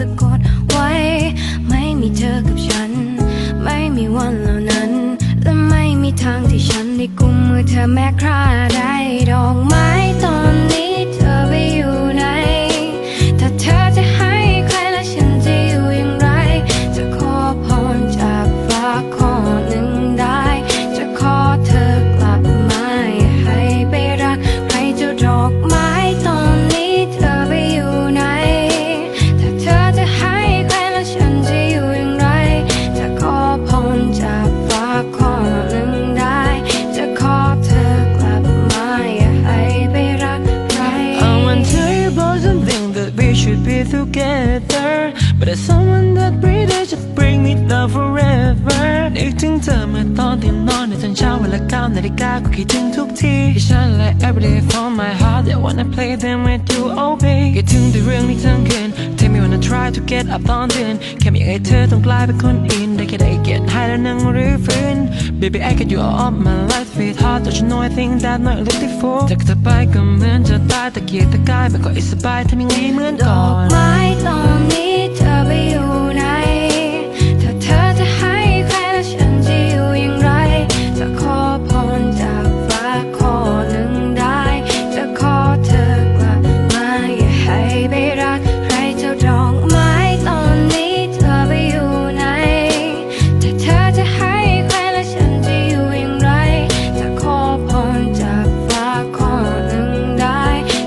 สะกดไว้ ไม่มีเธอกับฉัน ไม่มีวันเหล่านั้น และไม่มีทางที่ฉันได้กุมมือเธอแม้ครา But there's someone that really just bring me down forever นึกถึงเธอเมื่อตอนที่นอนในตอนเช้าเวลาเก้านาฬิกาก็คิดถึงทุกทีที่ฉันและ everyday from my heart I wanna play them with you oh baby คิดถึงแต่เรื่องนี้ทั้งคืน Tell me wanna try to get up ตอนตื่นแค่ไม่อยากให้เธอต้องกลายเป็นคนอื่นได้แค่ได้เกียรติให้แล้วนั่งรื้อฟื้น Baby I get you all of my life sweetheart Don't you know I think that not looking for จากเธอไปก็เหมือนจะตายตะเกียกตะกายไม่ก็อิสบายทำยังไงเหมือนดก่ออกนไม้ตอนนี้ ไปรักใครเจ้าดอกไม้ตอนนี้เธอไปอยู่ไหนถ้าเธอจะให้ใครและฉันจะอยู่อย่างไร จะขอพรจากฟ้าข้อหนึ่งได้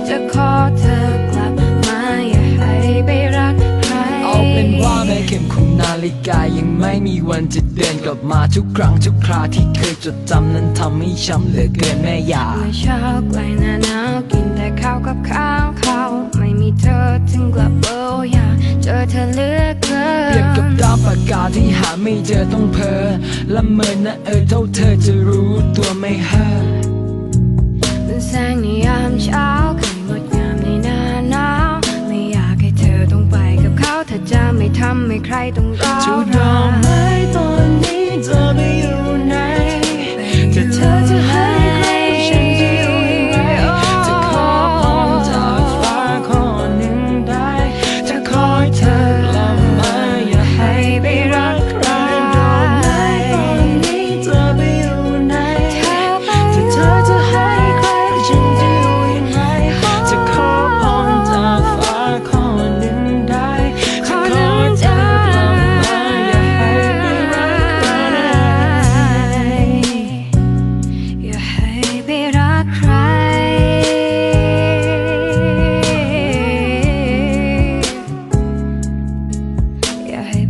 จะขอเธอกลับมาอย่าให้ไปรักใครเอาเป็นว่าแม้เข็มของนาฬิกายังไม่มีวันจะเดินกลับมาทุกครั้งทุกคราที่เคยจดจำนั้นทำให้ช้ำเหลือเกินแม่อยาเมื่อเช้าใกล้หน้าหนาวกินแต่ข้าวกับข้าวข้าวไีเธอถึงกลับเบออยากเจอเธอเลือกเธอเปรียบกับดาวปากกาที่หาไม่เจอต้องเพอละเมินนะเออเท่าเธอจะรู้ตัวไม่ฮะเป็นแสงในยามเช้าเคยงดงามในหน้าหนาวไม่อยากให้เธอต้องไปกับเขาเธอจะไม่ทำให้ใครต้องร้าวจุดดอกไม้ตอนนี้เธอไปอยู่ไหนแต่เธอจะให้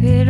It